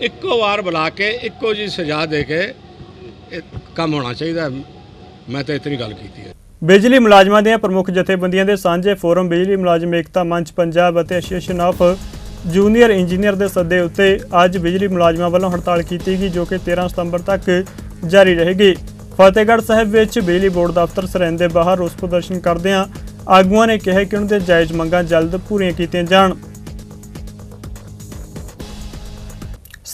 ਇੱਕੋ ਵਾਰ ਬੁਲਾ ਕੇ ਇੱਕੋ ਜੀ ਸਜ਼ਾ ਦੇ ਕੇ ਇਹ ਕੰਮ ਹੋਣਾ ਚਾਹੀਦਾ ਹੈ। ਮੈਂ ਤਾਂ ਇਤਨੀ ਗੱਲ ਕੀਤੀ ਹੈ ਬਿਜਲੀ ਮੁਲਾਜ਼ਮਾਂ ਦੀਆਂ ਪ੍ਰਮੁੱਖ ਜਥੇਬੰਦੀਆਂ ਦੇ ਸਾਂਝੇ ਫੋਰਮ ਬਿਜਲੀ ਮੁਲਾਜ਼ਮ ਏਕਤਾ ਮੰਚ ਪੰਜਾਬ ਅਤੇ ਐਸੋਸੀਏਸ਼ਨ ਆਫ ਜੂਨੀਅਰ ਇੰਜੀਨੀਅਰ ਦੇ ਸੱਦੇ ਉੱਤੇ ਅੱਜ ਬਿਜਲੀ ਮੁਲਾਜ਼ਮਾਂ ਵੱਲੋਂ ਹੜਤਾਲ ਕੀਤੀ ਗਈ, ਜੋ ਕਿ 13 ਸਤੰਬਰ ਤੱਕ ਜਾਰੀ ਰਹੇਗੀ। ਫਤਿਹਗੜ੍ਹ ਸਾਹਿਬ ਵਿੱਚ ਬਿਜਲੀ ਬੋਰਡ ਦਫ਼ਤਰ ਸਰਹੰਦ ਦੇ ਬਾਹਰ ਰੋਸ ਪ੍ਰਦਰਸ਼ਨ ਕਰਦਿਆਂ ਆਗੂਆਂ ਨੇ ਕਿਹਾ ਕਿ ਉਹਨਾਂ ਦੇ ਜਾਇਜ਼ ਮੰਗਾਂ ਜਲਦ ਪੂਰੀਆਂ ਕੀਤੀਆਂ ਜਾਣ।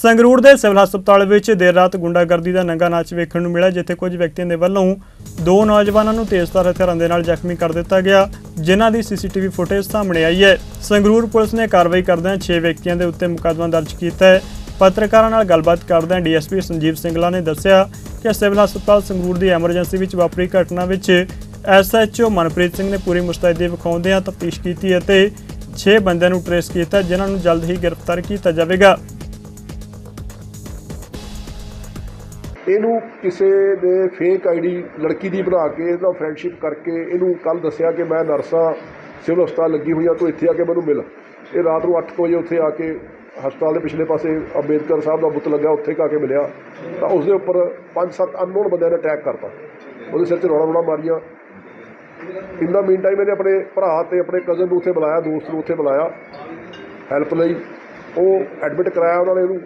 ਸੰਗਰੂਰ ਦੇ ਸਿਵਲ ਹਸਪਤਾਲ ਵਿੱਚ ਦੇਰ ਰਾਤ ਗੁੰਡਾਗਰਦੀ ਦਾ ਨੰਗਾ ਨਾਚ ਵੇਖਣ ਨੂੰ ਮਿਲਿਆ, ਜਿੱਥੇ ਕੁਝ ਵਿਅਕਤੀਆਂ ਦੇ ਵੱਲੋਂ ਦੋ ਨੌਜਵਾਨਾਂ ਨੂੰ ਤੇਜ਼ਧਾਰ ਹਥਿਆਰਾਂ ਦੇ ਨਾਲ ਜ਼ਖਮੀ ਕਰ ਦਿੱਤਾ ਗਿਆ, ਜਿਨ੍ਹਾਂ ਦੀ ਸੀਸੀਟੀਵੀ ਫੁਟੇਜ ਸਾਹਮਣੇ ਆਈ ਹੈ। ਸੰਗਰੂਰ ਪੁਲਿਸ ਨੇ ਕਾਰਵਾਈ ਕਰਦਿਆਂ 6 ਵਿਅਕਤੀਆਂ ਦੇ ਉੱਤੇ ਮੁਕੱਦਮਾ ਦਰਜ ਕੀਤਾ ਹੈ। ਪੱਤਰਕਾਰਾਂ ਨਾਲ ਗੱਲਬਾਤ ਕਰਦਿਆਂ ਡੀਐਸਪੀ ਸੰਜੀਵ ਸਿੰਗਲਾ ਨੇ ਦੱਸਿਆ ਕਿ ਸਿਵਲ ਹਸਪਤਾਲ ਸੰਗਰੂਰ ਦੀ ਐਮਰਜੈਂਸੀ ਵਿੱਚ ਵਾਪਰੀ ਘਟਨਾ ਵਿੱਚ ਐਸਐਚਓ ਮਨਪ੍ਰੀਤ ਸਿੰਘ ਨੇ ਪੂਰੀ ਮੁਸਤੈਦੀ ਵਿਖਾਉਂਦਿਆਂ ਤਫਤੀਸ਼ ਕੀਤੀ ਅਤੇ 6 ਬੰਦਿਆਂ ਨੂੰ ਟਰੇਸ ਕੀਤਾ, ਜਿਨ੍ਹਾਂ ਨੂੰ ਜਲਦ ਹੀ ਗ੍ਰਿਫਤਾਰ ਕੀਤਾ ਜਾਵੇਗਾ। ਇਹਨੂੰ ਕਿਸੇ ਨੇ ਫੇਕ ਆਈਡੀ ਲੜਕੀ ਦੀ ਬਣਾ ਕੇ, ਇਹਦਾ ਫਰੈਂਡਸ਼ਿਪ ਕਰਕੇ, ਇਹਨੂੰ ਕੱਲ ਦੱਸਿਆ ਕਿ ਮੈਂ ਨਰਸਾਂ, ਸਿਵਲ ਹਸਪਤਾਲ ਲੱਗੀ ਹੋਈ ਆ, ਤੂੰ ਇੱਥੇ ਆ ਕੇ ਮੈਨੂੰ ਮਿਲ। ਇਹ ਰਾਤ ਨੂੰ 8 ਵਜੇ ਉੱਥੇ ਆ ਕੇ ਹਸਪਤਾਲ ਦੇ ਪਿਛਲੇ ਪਾਸੇ ਅੰਬੇਦਕਰ ਸਾਹਿਬ ਦਾ ਬੁੱਤ ਲੱਗਾ ਉੱਥੇ ਆ ਕੇ ਮਿਲਿਆ। ਤਾਂ ਉਸ ਦੇ ਉੱਪਰ 5-7 ਅਨਨੋਨ ਬੰਦਿਆਂ ਨੇ ਅਟੈਕ ਕਰਤਾ। ਉਹਦੇ ਸਿਰ 'ਚ ਰੌਲਾ ਰੌਲਾ ਮਾਰੀਆਂ। ਇੰਨਾ ਮੀਨ ਟਾਈਮ ਇਹਨੇ ਆਪਣੇ ਭਰਾ ਤੇ ਆਪਣੇ ਕਜ਼ਨ ਨੂੰ ਉੱਥੇ ਬੁਲਾਇਆ, ਦੋਸਤ ਨੂੰ ਉੱਥੇ ਬੁਲਾਇਆ। ਹੈਲਪ ਲਈ। ਉਹ ਐਡਮਿਟ ਕਰਾਇਆ ਉਹਨਾਂ ਨੇ ਇਹਨੂੰ।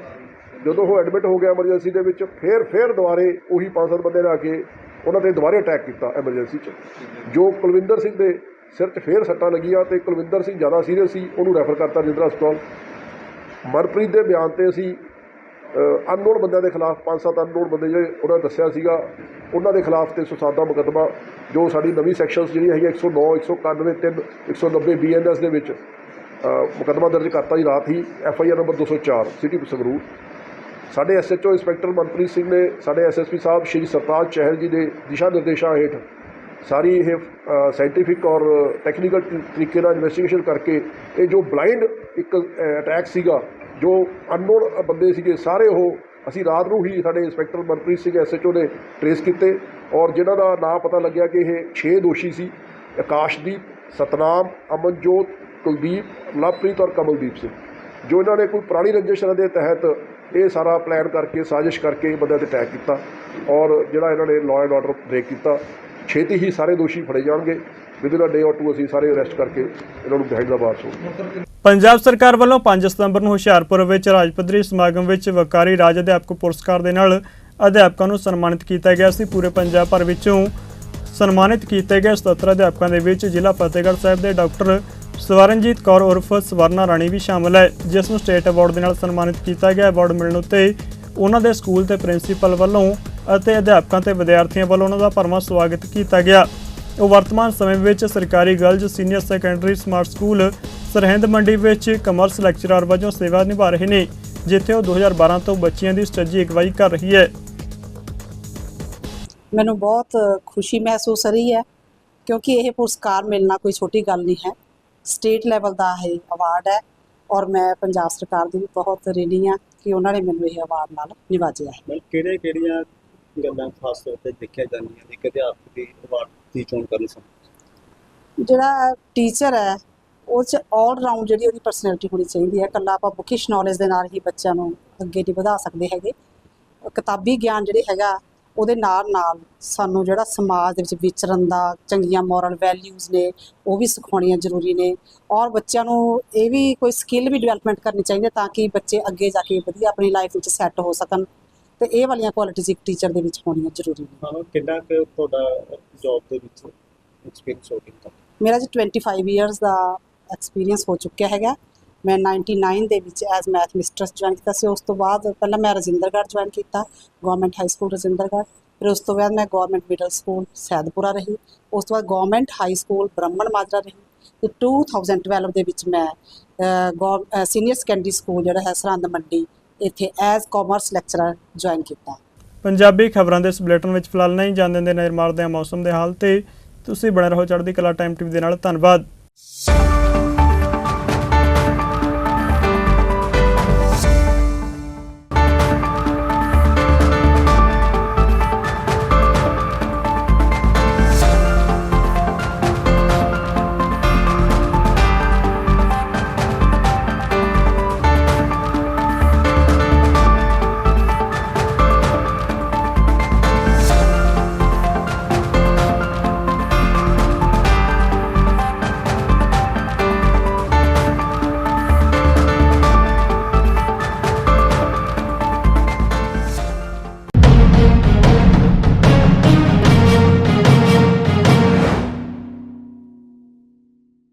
ਜਦੋਂ ਉਹ ਐਡਮਿਟ ਹੋ ਗਿਆ ਐਮਰਜੈਂਸੀ ਦੇ ਵਿੱਚ, ਫੇਰ ਫੇਰ ਦੁਬਾਰੇ ਉਹੀ ਪੰਜ ਸੱਤ ਬੰਦੇ ਨੇ ਆ ਕੇ ਉਹਨਾਂ ਤੇ ਦੁਬਾਰੇ ਅਟੈਕ ਕੀਤਾ ਐਮਰਜੈਂਸੀ 'ਚ। ਜੋ ਕੁਲਵਿੰਦਰ ਸਿੰਘ ਦੇ ਸਿਰ 'ਚ ਫੇਰ ਸੱਟਾਂ ਲੱਗੀਆਂ ਤੇ ਕੁਲਵਿੰਦਰ ਸਿੰਘ ਜ਼ਿਆਦਾ ਸੀਰੀਅਸ ਸੀ, ਉਹਨੂੰ ਰੈਫਰ ਕਰਤਾ ਰਜਿੰਦਰਾ ਹਸਪਤਾਲ। ਮਨਪ੍ਰੀਤ ਦੇ ਬਿਆਨ ਤੇ ਅਸੀਂ ਅਨਨੋਨ ਬੰਦਿਆਂ ਦੇ ਖਿਲਾਫ, ਪੰਜ ਸੱਤ ਅਨਨੋਨ ਬੰਦੇ ਜਿਹੜੇ ਉਹਨਾਂ ਦੱਸਿਆ ਸੀਗਾ, ਉਹਨਾਂ ਦੇ ਖਿਲਾਫ ਤੇ ਸੁਸਾਦਾ ਮੁਕੱਦਮਾ, ਜੋ ਸਾਡੀ ਨਵੀਂ ਸੈਕਸ਼ਨਸ ਜਿਹੜੀ ਹੈਗੀ 109 191 3 190 ਬੀਐਨਐਸ ਦੇ ਵਿੱਚ ਮੁਕੱਦਮਾ ਦਰਜ ਕਰਤਾ ਜੀ ਰਾਤ ਹੀ F I R number 204 city Sangrur ਸਾਡੇ ਐਸਐਚਓ ਇੰਸਪੈਕਟਰ ਮਨਪ੍ਰੀਤ ਸਿੰਘ ਨੇ ਸਾਡੇ ਐਸਐਸਪੀ ਸਾਹਿਬ ਸ਼੍ਰੀ ਸਰਤਾਜ ਚਹਿਲ ਜੀ ਦੇ ਦਿਸ਼ਾ ਨਿਰਦੇਸ਼ਾਂ ਹੇਠ ਸਾਰੀ ਇਹ ਸਾਇੰਟੀਫਿਕ ਔਰ ਟੈਕਨੀਕਲ ਤਰੀਕੇ ਨਾਲ ਇਨਵੈਸਟੀਗੇਸ਼ਨ ਕਰਕੇ ਇਹ ਜੋ ਬਲਾਈਂਡ ਇੱਕ ਅਟੈਕ ਸੀਗਾ, ਜੋ ਅਨਨੋਨ ਬੰਦੇ ਸੀਗੇ, ਸਾਰੇ ਉਹ ਅਸੀਂ ਰਾਤ ਨੂੰ ਹੀ ਸਾਡੇ ਇੰਸਪੈਕਟਰ ਮਨਪ੍ਰੀਤ ਸਿੰਘ ਐਸਐਚਓ ਨੇ ਟਰੇਸ ਕੀਤੇ ਔਰ ਜਿਨ੍ਹਾਂ ਦਾ ਨਾਮ ਪਤਾ ਲੱਗਿਆ ਕਿ ਇਹ 6 ਦੋਸ਼ੀ ਸੀ, ਆਕਾਸ਼ਦੀਪ, ਸਤਨਾਮ, ਅਮਨਜੋਤ, ਕੁਲਦੀਪ, ਲਵਪ੍ਰੀਤ ਔਰ ਕਮਲਦੀਪ ਸਿੰਘ, ਜੋ ਇਹਨਾਂ ਨੇ ਕੋਈ ਪੁਰਾਣੀ ਰੰਜਿਸ਼ ਦੇ ਤਹਿਤ ਇਹ ਸਾਰਾ ਪਲਾਨ ਕਰਕੇ, ਸਾਜ਼ਿਸ਼ ਕਰਕੇ ਇਹ ਤੇ ਅਟੈਕ ਕੀਤਾ ਔਰ ਜਿਹੜਾ ਇਹਨਾਂ ਨੇ ਲਾਅ ਐਂਡ ਆਰਡਰ ਬ੍ਰੇਕ ਕੀਤਾ, ਛੇਤੀ ਹੀ ਸਾਰੇ ਦੋਸ਼ੀ ਫੜੇ ਜਾਣਗੇ। ਵਿਦਿਨ ਅ ਡੇ ਔਰ ਟੂ ਅਸੀਂ ਸਾਰੇ ਅਰੈਸਟ ਕਰਕੇ ਇਹਨਾਂ ਨੂੰ ਬਿਹਾਈਂਡ ਦਾ ਬਾਰਸ ਹੋਣਗੇ ਪੰਜਾਬ ਸਰਕਾਰ ਵੱਲੋਂ 5 ਸਤੰਬਰ ਨੂੰ ਹੁਸ਼ਿਆਰਪੁਰ ਵਿੱਚ ਰਾਜ ਪੱਧਰੀ ਸਮਾਗਮ ਵਿੱਚ ਵਕਾਰੀ ਰਾਜ ਅਧਿਆਪਕ ਪੁਰਸਕਾਰ ਦੇ ਨਾਲ ਅਧਿਆਪਕਾਂ ਨੂੰ ਸਨਮਾਨਿਤ ਕੀਤਾ ਗਿਆ ਸੀ। ਪੂਰੇ ਪੰਜਾਬ ਭਰ ਵਿੱਚੋਂ ਸਨਮਾਨਿਤ ਕੀਤੇ ਗਏ 77 ਅਧਿਆਪਕਾਂ ਦੇ ਵਿੱਚ ਜ਼ਿਲ੍ਹਾ ਫਤਿਹਗੜ੍ਹ ਸਾਹਿਬ ਦੇ ਡਾਕਟਰ ਸਵਰਨਜੀਤ ਕੌਰ ਉਰਫ ਸਵਰਨਾ ਰਾਣੀ ਵੀ ਸ਼ਾਮਲ ਹੈ, ਜਿਸ ਨੂੰ ਸਟੇਟ ਅਵਾਰਡ ਦੇ ਨਾਲ ਸਨਮਾਨਿਤ ਕੀਤਾ ਗਿਆ। ਅਵਾਰਡ ਮਿਲਣ ਉੱਤੇ ਉਹਨਾਂ ਦੇ ਸਕੂਲ ਤੇ ਪ੍ਰਿੰਸੀਪਲ ਵੱਲੋਂ ਅਤੇ ਅਧਿਆਪਕਾਂ ਤੇ ਵਿਦਿਆਰਥੀਆਂ ਵੱਲੋਂ ਉਹਨਾਂ ਦਾ ਭਰਵਾਂ ਸਵਾਗਤ ਕੀਤਾ ਗਿਆ। ਉਹ ਵਰਤਮਾਨ ਸਮੇਂ ਵਿੱਚ ਸਰਕਾਰੀ girls senior secondary smart school Sirhind Mandi ਵਿੱਚ ਕਮਰਸ ਲੈਕਚਰਰ ਵਜੋਂ ਸੇਵਾ ਨਿਭਾ ਰਹੇ ਨੇ, ਜਿੱਥੇ ਉਹ 2012 ਤੋਂ ਬੱਚਿਆਂ ਦੀ ਸਟੱਡੀ ਅਗਵਾਈ ਕਰ ਰਹੀ ਹੈ। ਮੈਨੂੰ ਬਹੁਤ ਖੁਸ਼ੀ ਮਹਿਸੂਸ ਰਹੀ ਹੈ, ਕਿਉਂਕਿ ਇਹ ਪੁਰਸਕਾਰ ਮਿਲਣਾ ਕੋਈ ਛੋਟੀ ਗੱਲ ਨਹੀਂ ਹੈ। ਸਟੇਟ ਲੈਵਲ ਦਾ ਇਹ ਅਵਾਰਡ ਹੈ ਔਰ ਮੈਂ ਪੰਜਾਬ ਸਰਕਾਰ ਦੀ ਵੀ ਬਹੁਤ ਰਿਣੀ ਆ ਕਿ ਉਹਨਾਂ ਨੇ ਮੈਨੂੰ ਇਹ ਅਵਾਰਡ ਨਾਲ ਨਿਵਾਜਿਆ ਹੈ। ਕਿਹੜੇ ਕਿਹੜੀਆਂ ਗੱਲਾਂ ਖਾਸ ਤੌਰ ਤੇ ਦੇਖਿਆ ਜਾਂਦੀਆਂ ਨੇ ਕਿ ਅਧਿਆਪਕ ਦੀ ਅਵਾਰਡ ਦੀ ਚੋਣ ਕਰਨ ਸਮੇਂ? ਜਿਹੜਾ ਟੀਚਰ ਹੈ ਉਹ ਚ ਆਲ ਰਾਊਂਡ ਜਿਹੜੀ ਉਹਦੀ ਪਰਸਨੈਲਿਟੀ ਹੋਣੀ ਚਾਹੀਦੀ ਹੈ। ਕੱਲਾ ਆਪਾਂ ਬੁਕਿਸ਼ ਨੌਲੇਜ ਦੇ ਨਾਲ ਹੀ ਬੱਚਿਆਂ ਨੂੰ ਅੱਗੇ ਨਹੀਂ ਵਧਾ ਸਕਦੇ ਹੈਗੇ। ਕਿਤਾਬੀ ਗਿਆਨ ਜਿਹੜੇ ਹੈਗਾ ਉਹਦੇ ਨਾਲ ਨਾਲ ਸਾਨੂੰ ਜਿਹੜਾ ਸਮਾਜ ਦੇ ਵਿੱਚ ਵਿਚਰਨ ਦਾ ਚੰਗੀਆਂ ਮੋਰਲ ਵੈਲਿਊਜ਼ ਨੇ ਉਹ ਵੀ ਸਿਖਾਉਣੀਆਂ ਜ਼ਰੂਰੀ ਨੇ। ਔਰ ਬੱਚਿਆਂ ਨੂੰ ਇਹ ਵੀ ਕੋਈ ਸਕਿੱਲ ਵੀ ਡਿਵੈਲਪਮੈਂਟ ਕਰਨੀ ਚਾਹੀਦੀ ਹੈ ਤਾਂ ਕਿ ਬੱਚੇ ਅੱਗੇ ਜਾ ਕੇ ਵਧੀਆ ਆਪਣੀ ਲਾਈਫ ਵਿੱਚ ਸੈੱਟ ਹੋ ਸਕਣ। ਤੇ ਇਹ ਵਾਲੀਆਂ ਕੁਆਲਿਟੀਜ਼ ਇੱਕ ਟੀਚਰ ਦੇ ਵਿੱਚ ਹੋਣੀਆਂ ਜ਼ਰੂਰੀ ਨੇ। ਕਿੰਨਾ ਕੁ ਤੁਹਾਡਾ ਜੌਬ ਦੇ ਵਿੱਚ ਐਕਸਪੀਰੀਅੰਸ ਹੋ ਗਿਆ? ਮੇਰਾ ਜੀ 25 ਇਅਰਸ ਦਾ ਐਕਸਪੀਰੀਅੰਸ ਹੋ ਚੁੱਕਿਆ ਹੈਗਾ। ਮੈਂ 99 ਦੇ ਵਿੱਚ ਐਜ਼ ਮੈਥ ਮਿਸਟਰਸ ਜੁਆਇਨ ਕੀਤਾ ਸੀ, ਉਸ ਤੋਂ ਬਾਅਦ ਪਹਿਲਾਂ ਮੈਂ ਰਜਿੰਦਰਗੜ੍ਹ ਜੁਆਇਨ ਕੀਤਾ ਗਵਰਨਮੈਂਟ ਹਾਈ ਸਕੂਲ ਰਜਿੰਦਰਗੜ੍ਹ, ਫਿਰ ਉਸ ਤੋਂ ਬਾਅਦ ਮੈਂ ਗਵਰਨਮੈਂਟ ਮਿਡਲ ਸਕੂਲ ਸੈਦਪੁਰਾ ਰਹੀ, ਉਸ ਤੋਂ ਬਾਅਦ ਗਵਰਨਮੈਂਟ ਹਾਈ ਸਕੂਲ ਬ੍ਰਾਹਮਣ ਮਾਜਰਾ ਰਹੀ, ਤੇ 2012 ਦੇ ਵਿੱਚ ਮੈਂ ਸੀਨੀਅਰ ਸੈਕੰਡਰੀ ਸਕੂਲ ਜਿਹੜਾ ਹੈ ਸਰਹੰਦ ਮੰਡੀ, ਇੱਥੇ ਐਜ਼ ਕਾਮਰਸ ਲੈਕਚਰਰ ਜੁਆਇਨ ਕੀਤਾ। ਪੰਜਾਬੀ ਖਬਰਾਂ ਦੇ ਇਸ ਬੁਲੇਟਿਨ ਵਿੱਚ ਫਿਲਹਾਲ ਨਹੀਂ ਜਾਣਦੇ ਦੇ ਨਜ਼ਰ ਮਾਰਦੇ ਹਾਂ ਮੌਸਮ ਦੇ ਹਾਲ ਤੇ, ਤੁਸੀਂ ਬਣੇ ਰਹੋ ਚੜ੍ਹਦੀ ਕਲਾ ਟਾਈਮ ਟੀਵੀ ਦੇ ਨਾਲ, ਧੰਨਵਾਦ।